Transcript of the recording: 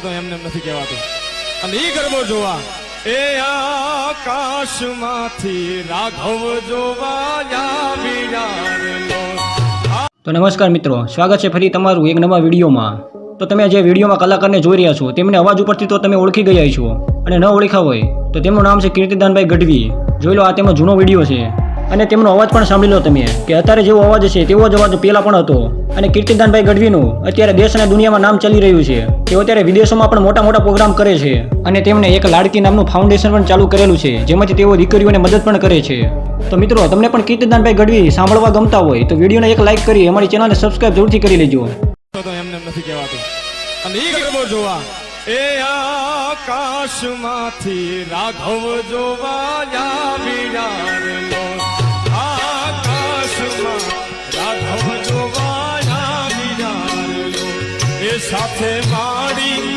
તો એમને નથી કહેવાતું. અને એ ગરબો જોવા. એ આકાશમાંથી રાઘવ જોવા તો નમસ્કાર મિત્રો, સ્વાગત છે ફરી તમારું એક નવા વિડીયોમાં. તો તમે જે વિડીયોમાં કલાકારને જોઈ રહ્યા છો, તેમને અવાજ ઉપરથી તો તમે ઓળખી ગયા છો અને ન ઓળખ્યા હોય, તો તેમનું નામ છે કીર્તિદાનભાઈ ગઢવી. જોઈ લો, આ તેમનો જૂનો વીડિયો છે. અને તેમનો અવાજ પણ સાંભળી લો તમે. કે અત્યારે જેવો અવાજ છે, તેવો જ અવાજ પહેલાં પણ હતો. અને કીર્તિદાનભાઈ ગઢવીનું અત્યારે દેશ અને દુનિયામાં નામ ચાલી રહ્યું છે. તેઓ અત્યારે વિદેશોમાં પણ મોટા મોટા પ્રોગ્રામ કરે છે. અને તેમણે એક લાડકી નામનું ફાઉન્ડેશન પણ ચાલુ કરેલું છે, જેમાંથી તેઓ દીકરીઓને મદદ પણ કરે છે. તો મિત્રો, તમને પણ કીર્તિદાનભાઈ ગઢવી સાંભળવા ગમતા હોય, તો વિડીયોને એક લાઇક કરી, અમારી ચેનલને સબસ્ક્રાઇબ જરૂરથી કરી લેજો. આકાશમાંથી રાઘવ જોવા એ સાથે માડી